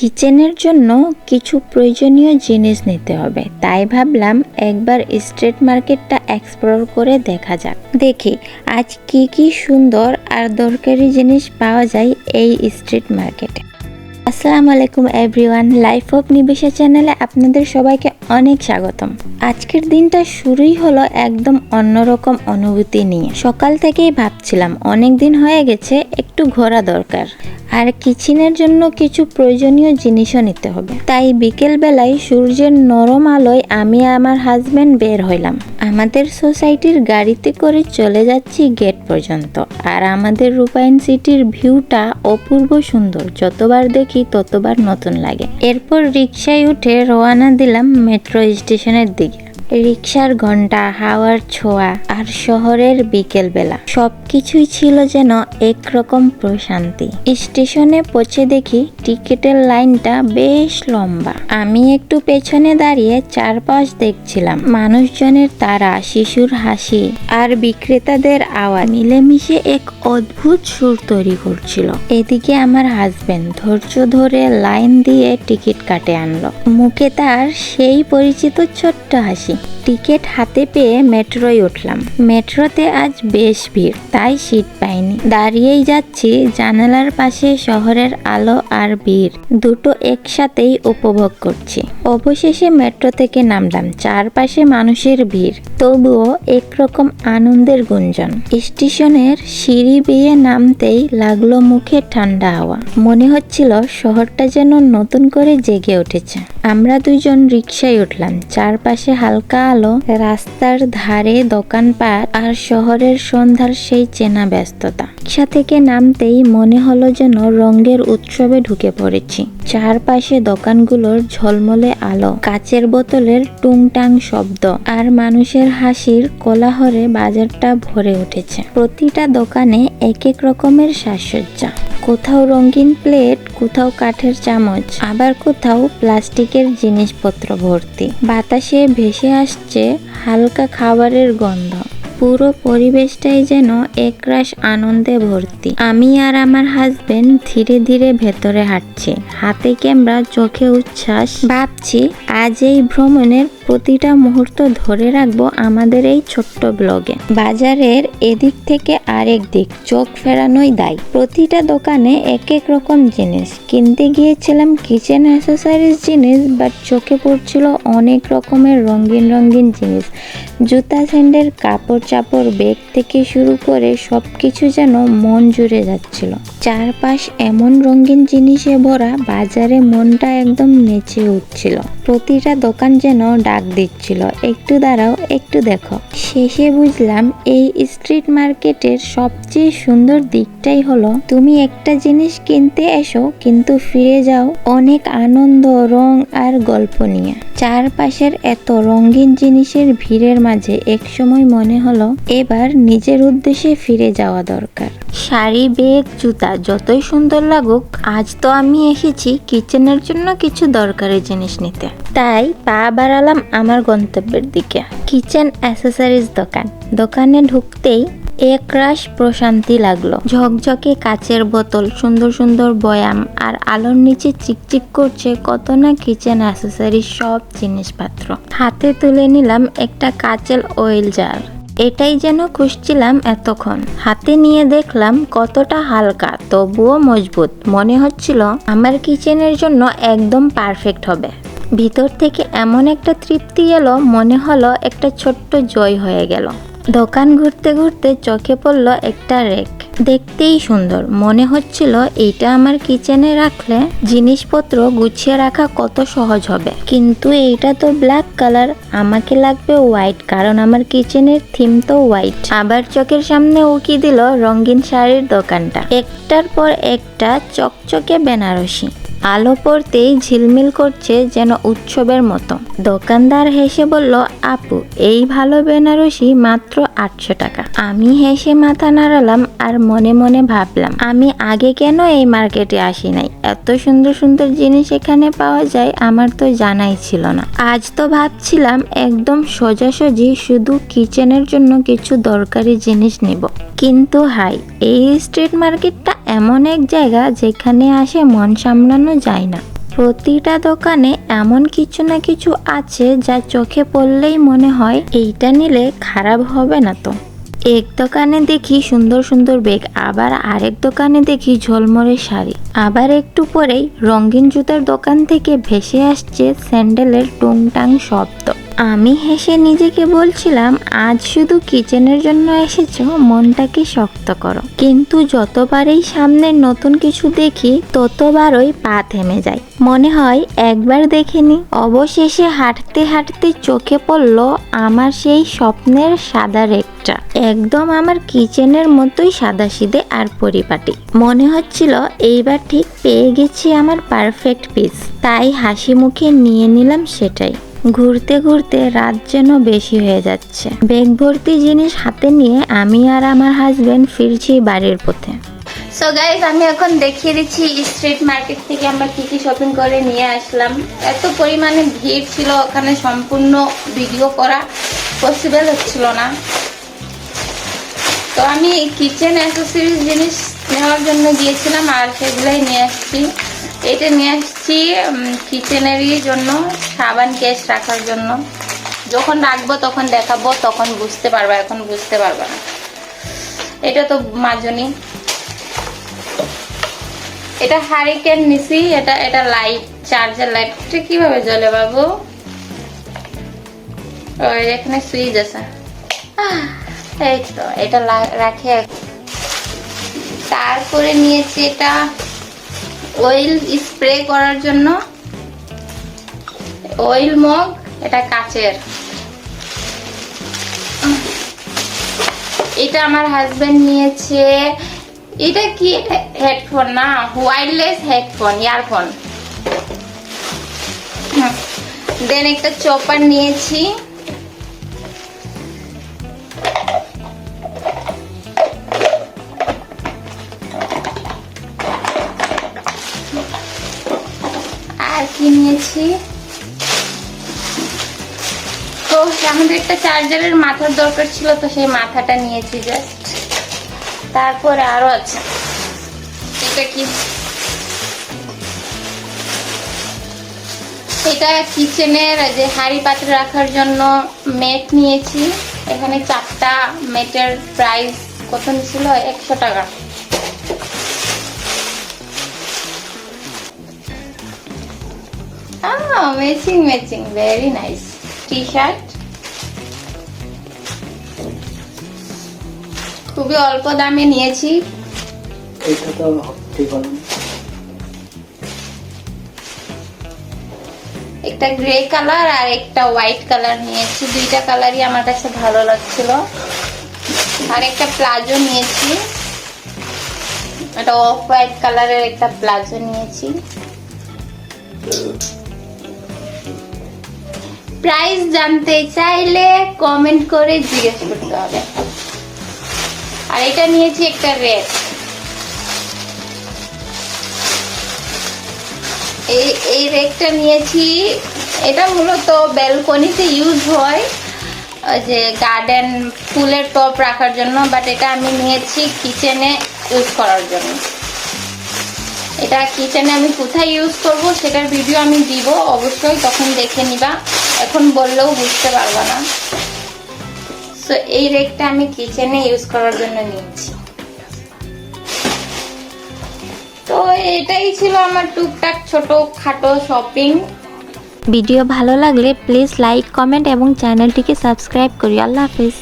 কিচেনের জন্য কিছু প্রয়োজনীয় জিনিস নিতে হবে। তাই ভাবলাম একবার স্ট্রিট মার্কেটটা এক্সপ্লোর করে দেখা যাক। দেখি, আজ কি কি সুন্দর আর দরকারি জিনিস পাওয়া যায় এই স্ট্রিট মার্কেটে। আসসালামু আলাইকুম এভরিওয়ান লাইফ অফ নিবেশা চ্যানেলে আপনাদের সবাইকে অনেক স্বাগতম। আজকের দিনটা শুরুই হলো একদম অন্যরকম অনুভূতি নিয়ে। সকাল থেকেই ভাবছিলাম, অনেক দিন হয়ে গেছে, একটু ঘোরা দরকার। আর কিচেনের জন্য কিছু প্রয়োজনীয় জিনিসও নিতে হবে। তাই বিকেল বেলায় সূর্যের নরম আলোয় আমি আমার হাজব্যান্ড বের হইলাম। আমাদের সোসাইটির গাড়িতে করে চলে যাচ্ছি গেট পর্যন্ত। আর আমাদের রূপায়ণ সিটির ভিউটা অপূর্ব সুন্দর। যতবার দেখি ততবার নতুন লাগে। এরপর রিক্সায় উঠে রওনা দিলাম মেট্রো স্টেশনের দিকে। রিক্সার ঘণ্টা, হাওয়ার ছোঁয়া আর শহরের বিকেল বেলা সবকিছুই ছিল যেন একরকম প্রশান্তি। স্টেশনে পৌঁছে দেখি টিকিটের লাইনটা বেশ লম্বা। আমি একটু পেছনে দাঁড়িয়ে চারপাশ দেখছিলাম। মানুষজনের তারা, শিশুর হাসি আর বিক্রেতাদের আওয়াজ মিলেমিশে এক অদ্ভুত সুর তৈরি করছিল। এদিকে আমার হাজবেন্ড ধৈর্য ধরে লাইন দিয়ে টিকিট কাটে আনলো। মুখে তার সেই পরিচিত ছোট্ট হাসি। টিকিট হাতে পেয়ে মেট্রোয় উঠলাম। মেট্রোতে আজ বেশ ভিড়, তাই সিট পাইনি। দাঁড়িয়েই যাচ্ছি জানালার পাশে শহরের আলো আর ভিড়। দুটো একসাথেই উপভোগ করছি। অবশেষে মেট্রো থেকে নামলাম, চারপাশে মানুষের ভিড়। তবুও একরকম আনন্দের গুঞ্জন। স্টেশনের সিঁড়ি বেয়ে নামতেই লাগল মুখে ঠান্ডা হাওয়া। মনে হচ্ছিল শহরটা যেন নতুন করে জেগে উঠেছে। আমরা দুজন রিক্সায় উঠলাম। চারপাশে হালকা আলো, রাস্তার ধারে দোকানপাট আর শহরের সন্ধ্যার সেই চেনা ব্যস্ততা। রিক্সা থেকে নামতেই মনে হলো যেন রঙের উৎসবে ঢুকে পড়েছি। চারপাশে দোকানগুলোর ঝলমলে আলো, কাচের বোতলের টুংটাং শব্দ আর মানুষের হাসির কোলাহলে বাজারটা ভরে উঠেছে। প্রতিটা দোকানে এক এক রকমের সাজসজ্জা। কোথাও রঙিন প্লেট, কোথাও কাঠের চামচ, আবার কোথাও প্লাস্টিকের জিনিসপত্র ভর্তি। বাতাসে ভেসে আসছে হালকা খাবারের গন্ধ। পুরো পরিবেশটাই যেন একরাশ আনন্দে ভর্তি। আমি আর আমার হাজবেন্ড ধীরে ধীরে ভেতরে হাঁটছি। হাতে ক্যামেরা, চোখে উচ্ছ্বাস। ভাবছি, আজ এই ভ্রমণের প্রতিটা মুহূর্ত ধরে রাখব আমাদের এই ছোট্ট ব্লগে। বাজারের এদিক থেকে আরেক দিক, চোখ ফেরানোই দায়। প্রতিটা দোকানে এক এক রকম জিনিস। কিনতে গিয়েছিলাম কিচেন অ্যাসেসরিজ জিনিস বাট চোখে পড়ছিল অনেক রকমের রঙিন রঙিন জিনিস। জুতা স্যান্ডেল কাপড় চাপড় বেগ থেকে শুরু করে সব কিছু যেন মন জুড়ে যাচ্ছিল। চারপাশ এমন রঙিন জিনিসে ভরা, বাজারে মনটা একদম নেচে উঠছিল। প্রতিটা দোকান যেন ডাক দিচ্ছিল, একটু দাঁড়াও, একটু দেখো। শেষে বুঝলাম এই স্ট্রিট মার্কেটের সবচেয়ে সুন্দর দিকটাই হলো, তুমি একটা জিনিস কিনতে এসো, কিন্তু ফিরে যাও অনেক আনন্দ, রং আর গল্প নিয়ে। চারপাশের এত রঙিন জিনিসের ভিড়ের মাঝে একসময় মনে হলো, এবার নিজের উদ্দেশ্যে ফিরে যাওয়া দরকার। শাড়ি বেগ জুতা যতই সুন্দর লাগুক, আজ তো আমি এসেছি কিচেনের জন্য কিছু দরকারি জিনিস নিতে। তাই পা বাড়ালাম আমার গন্তব্যের দিকে। কিচেন অ্যাসেসরিজ দোকান। দোকানে ঢুকতেই একরাশ প্রশান্তি লাগল। ঝকঝকে কাচের বোতল, সুন্দর সুন্দর বয়াম, আর আলোর নিচে চিকচিক করছে কত না কিচেন অ্যাসেসারি সব জিনিসপত্র। হাতে তুলে নিলাম একটা কাচের অয়েল জার এটাই যেন খুঁজছিলাম এতক্ষণ। হাতে নিয়ে দেখলাম কতটা হালকা, তবুও মজবুত। মনে হচ্ছিল আমার কিচেনের জন্য একদম পারফেক্ট হবে। ভিতর থেকে এমন একটা তৃপ্তি এলো, মনে হলো একটা ছোট্ট জয় হয়ে গেল। দোকান ঘুরতে ঘুরতে চোখে পড়ল একটা রেক। দেখতেই সুন্দর। মনে হচ্ছিল এইটা আমার কিচেনে রাখলে জিনিসপত্র গুছিয়ে রাখা কত সহজ হবে। কিন্তু এইটা তো ব্ল্যাক কালার। আমাকে লাগবে হোয়াইট, কারণ আমার কিচেনের থিম তো হোয়াইট। আবার চোখের সামনে উকি দিল রঙিন শাড়ির দোকানটা। একটার পর একটা চকচকে বেনারসি। আলো পড়তেই ঝিলমিল করছে যেন উৎসবের মতো। দোকানদার হেসে বলল, আপু, এই ভালো বেনারসি মাত্র আটশো টাকা। আমি হেসে মাথা নাড়ালাম আর মনে মনে ভাবলাম, আমি আগে কেন এই মার্কেটে আসি নাই? এত সুন্দর সুন্দর জিনিস এখানে পাওয়া যায় আমার তো জানাই ছিল না। আজ তো ভাবছিলাম, একদম সোজাসুজি শুধু কিচেনের জন্য কিছু দরকারি জিনিস নেব। কিন্তু হাই, এই স্ট্রিট মার্কেটটা এমন এক জায়গা যেখানে আসে মন সামলানো যায় না। প্রতিটা দোকানে এমন কিছু না কিছু আছে যা চোখে পড়লেই মনে হয় এইটা নিলে খারাপ হবে না তো। এক দোকানে দেখি সুন্দর সুন্দর বেগ আবার আরেক দোকানে দেখি ঝলমরে শাড়ি। আবার একটু পরেই রঙিন জুতার দোকান থেকে ভেসে আসছে স্যান্ডেলের টুংটাং শব্দ। আমি হেসে নিজেকে বলছিলাম, আজ শুধু কিচেনের জন্য এসেছ, মনটাকে শক্ত করো। কিন্তু যতবারই সামনে নতুন কিছু দেখি, ততবারই পা থেমে যায়। মনে হয় একবার দেখিনি, অবশেষে হাঁটতে হাঁটতে চোখে পড়ল আমার সেই স্বপ্নের সাদা রেকটা। একদম আমার কিচেনের মতোই সাদা সিদে আর পরিপাটি। মনে হচ্ছিল এইবার ঠিক পেয়ে গেছি আমার পারফেক্ট পিস। তাই হাসি মুখে নিয়ে নিলাম সেটাই। ঘুরতে ঘুরতে রাত যেন বেশি হয়ে যাচ্ছে। ব্যাগ ভর্তি জিনিস হাতে নিয়ে আমি আর আমার হাজবেন্ড ফিরছি বাড়ির পথে। সো গাইজ আমি এখন দেখিয়ে দিচ্ছি স্ট্রিট মার্কেট থেকে আমরা কি কি শপিং করে নিয়ে আসলাম। এত পরিমাণে ভিড় ছিল ওখানে সম্পূর্ণ ভিডিও করা পসিবল হচ্ছিল না। তো আমি কিচেন অ্যাসেসরিজ জিনিস নেওয়ার জন্য গিয়েছিলাম আর সেগুলোই নিয়ে আসছি। এটা নিয়ে আসছি কিচেনেরই জন্য, সাবান কেস রাখার জন্য। যখন রাখব, তখন দেখাবো, তখন বুঝতে পারবা, এখন বুঝতে পারবা না। এটা তো মাজনি এটা হারিকেন নিছি, এটা এটা লাইট চার্জার লাইট এটা কীভাবে জ্বলে বাবু? এখানে সুইচ আছে। এই তো, এটা রাখে তারপরে নিয়েছি এটা অয়েল স্প্রে করার জন্য অয়েল মগ এটা কাচের। এটা আমার হাজবেন্ড নিয়েছে। এটা কি হেডফোন না? ওয়্যারলেস হেডফোন ইয়ারফোন দেন একটা চপার নিয়েছি। নিয়েছি তো আমাদের একটা চার্জারের মাথার দরকার ছিল, তো সেই মাথাটা নিয়েছি জাস্ট তারপরে আরও আছে। এটা কি? এটা কিচেনের যে হাঁড়ি পাত্র রাখার জন্য মেট নিয়েছি। এখানে চারটা মেটের প্রাইস কত ছিল একশো টাকা। Ah, matching. Very nice. T-shirt. খুবই অল্প দামে নিয়েছি এটা তো ঠিক হলো না। একটা গ্রে কালার আর একটা হোয়াইট কালার নিয়েছি দুইটা কালারই আমার কাছে ভালো লাগছিল আর একটা প্লাজো নিয়েছি একটা অফ হোয়াইট কালারের একটা প্লাজো নিয়েছি প্রাইস জানতে চাইলে কমেন্ট করে জিজ্ঞেস করতে হবে। আর এটা নিয়েছি একটা রেড এই এই রেকটা নিয়েছি। এটা মূলত ব্যালকনিতে ইউজ হয়। যে গার্ডেন ফুলের টপ রাখার জন্য বাট এটা আমি নিয়েছি কিচেনে ইউজ করার জন্য। এটা কিচেনে আমি কোথায় ইউজ করব, সেটার ভিডিও আমি দিব, অবশ্যই তখন দেখে নিবা। এখন বললেও বুঝতে পারব না। সো এই রেকটা আমি কিচেনে ইউজ করার জন্য নিয়েছি। তো, এটাই ছিল আমার টুকটাক ছোট খাটো শপিং ভিডিও ভালো লাগলে প্লিজ লাইক কমেন্ট এবং চ্যানেলটিকে সাবস্ক্রাইব করি আল্লাহ হাফিজ।